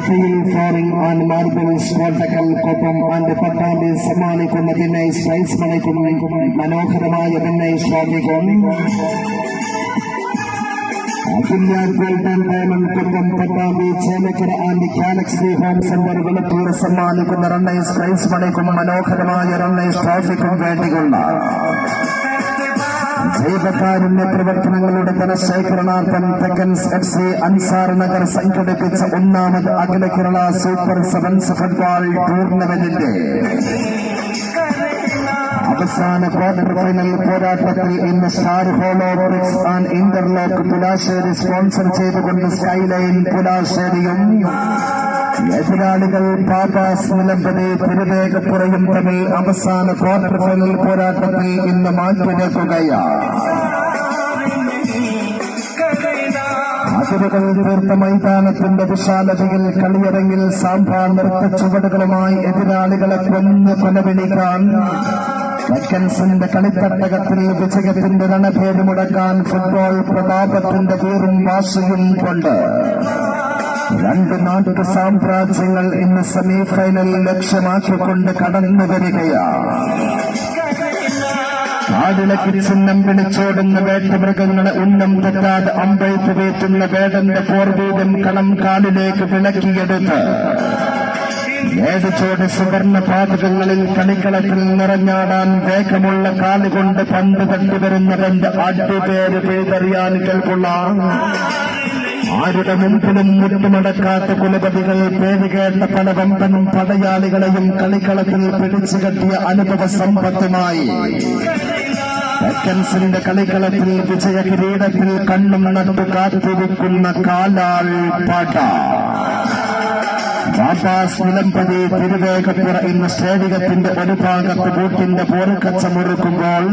Steel flooring and marbles Kottakkal Koppam and Pattambi സമ്മാനിക്കുന്ന winners price മണിക്കും മനോഹരമായ വിന്നൈസ് ട്രോഫിക്കും അതുല്യ golden diamond സമ്മാനിക്കുന്ന റണ്ണൈസ് പ്രൈസ് മണിക്കും മനോഹരമായ റണ്ണൈസ് ട്രോഫിക്കും വേണ്ടിയുള്ള ജീവകാരുണ്യ പ്രവർത്തനങ്ങളുടെ ധനശേഖരണാർത്ഥം തെക്കൻ എഫ് അൻസാർ നഗർ സംഘടിപ്പിച്ച ഒന്നാമത് അഖില കേരള സൂപ്പർ സെവൻസ് ഫുട്ബോൾ ടൂർണമെന്റിന്റെ അവസാന ക്വാർട്ടർ ഫൈനൽ പോരാട്ടത്തിൽ ഇന്ന് star hollow bricks and interlock Pulassery sponsor ചെയ്തുകൊണ്ട് സ്കൈലൈൻ പുലാശ്ശേരിയും എതിരാളികൾ പാപാസ് നിലമ്പതി തിരുവേഗപ്പുറയും തമ്മിൽ അവസാന ക്വാർട്ടർ ഫൈനൽ പോരാട്ടത്തിൽ ഇന്ന് മാറ്റിവെക്കുകയാണ് അതിരുകൾ തീർത്ത മൈതാനത്തിന്റെ വിശാലതയിൽ കളിയരങ്ങിൽ സാമ്പാർ നൃത്ത ചുവടുകളുമായി എതിരാളികളെ കൊന്ന് കൊലവിളിക്കാൻ വെക്കൻസിന്റെ കളിത്തട്ടകത്തിൽ വിജയത്തിന്റെ രണഭേദമുടക്കാൻ ഫുട്ബോൾ പ്രതാപത്തിന്റെ വീറും വാശിയും കൊണ്ട്. രണ്ട് നാട്ടു സാമ്രാജ്യങ്ങൾ ഇന്ന് സെമി ഫൈനൽ ലക്ഷ്യമാക്കിക്കൊണ്ട് കടന്നു വരികയാണ് ചിഹ്നം വിളിച്ചോടുന്ന വേട്ടമൃഗങ്ങളെ ഉന്നം തെറ്റാതെ അമ്പയത്ത് വേറ്റുന്ന വേടന്റെ പോർവീതം കളം കാലിലേക്ക് വിളക്കിയെടുത്ത്. ഏതുചോട് സുവർണ പാതകങ്ങളിൽ കളിക്കളത്തിൽ നിറഞ്ഞാടാൻ വേഗമുള്ള കാലുകൊണ്ട് പന്ത് തട്ടിവരുന്നവന്റെ അടിപേര് പേരറിയാൻ കേൾക്കുള്ള. ആരുടെ മുമ്പിലും മുട്ടുമടക്കാത്ത കുലപതികൾ പേര് കേട്ട പല വമ്പനും പടയാളികളെയും കളിക്കളത്തിൽ പിടിച്ചു കെട്ടിയ അനുഭവ സമ്പത്തുമായി. വെക്കൻസിന്റെ കളിക്കളത്തിൽ വിജയ കിരീടത്തിൽ കണ്ണും നട്ടു കാത്തിരിക്കുന്ന കാലാൾ പാട്ട നിലമ്പതി തിരുവേഗപ്പുറ എന്ന സ്റ്റേഡിയത്തിന്റെ ഒരു ഭാഗത്ത് ബൂട്ടിന്റെ പോർക്കച്ചമുറുക്കുമ്പോൾ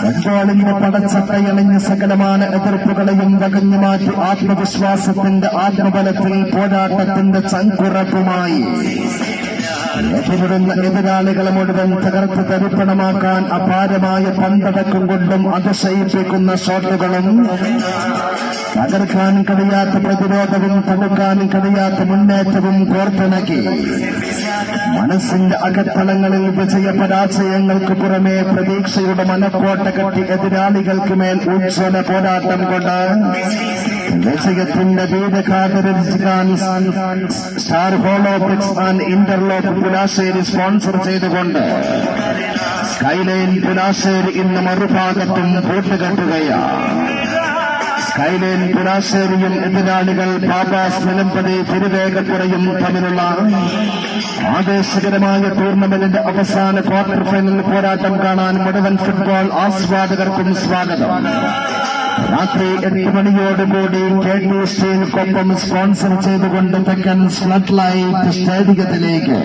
ഫുട്ബോളിന്റെ പടച്ചട്ടയണിഞ്ഞ സകലമായ എതിർപ്പുകളെയും വകഞ്ഞു മാറ്റി ആത്മവിശ്വാസത്തിന്റെ ആത്മബലത്തിൽ പോരാട്ടത്തിന്റെ ചങ്കുറപ്പുമായി. എതിരാളികളെ മുഴുവൻ തകർത്ത് തരിപ്പണമാക്കാൻ അപാരമായ പന്തടക്കം കൊണ്ടും അതിശയിപ്പിക്കുന്ന ഷോട്ടുകളും തകർക്കാൻ കഴിയാത്ത പ്രതിരോധവും തടുക്കാൻ കഴിയാത്ത മുന്നേറ്റവും കോർത്തിണക്കി മനസ്സിന്റെ അകത്തളങ്ങളിൽ വിജയ പരാജയങ്ങൾക്ക് പുറമെ പ്രതീക്ഷയുടെ മനക്കോട്ട കെട്ടി എതിരാളികൾക്ക് മേൽ ഉജ്ജ്വല പോരാട്ടം കൊണ്ട് വിജയത്തിന്റെ വീട് കാതരിക്കാൻ star hollow bricks and interlock Pulassery sponsor ചെയ്തുകൊണ്ട് സ്കൈലൈൻ പുലാശ്ശേരി ഇന്ന് മറുഭാഗത്തും കൂട്ടുകെട്ടുകയാണ് സ്കൈലൈൻ പുലാശ്ശേരിയും എതിരാളികൾ ബാബാസ് നിലമ്പതി തിരുവേഗപ്പുറയും തമ്മിലുള്ള ആവേശകരമായ ടൂർണമെന്റിന്റെ അവസാന ക്വാർട്ടർ ഫൈനൽ പോരാട്ടം കാണാൻ മുഴുവൻ ഫുട്ബോൾ ആസ്വാദകർക്കും സ്വാഗതം. രാത്രി എട്ട് മണിയോട് കൂടി ടി സ്റ്റീൽക്കൊപ്പം സ്പോൺസർ ചെയ്തുകൊണ്ട് തെക്കൻ ഫ്ലഡ് ലൈറ്റ് സ്റ്റേഡിയത്തിലേക്ക്.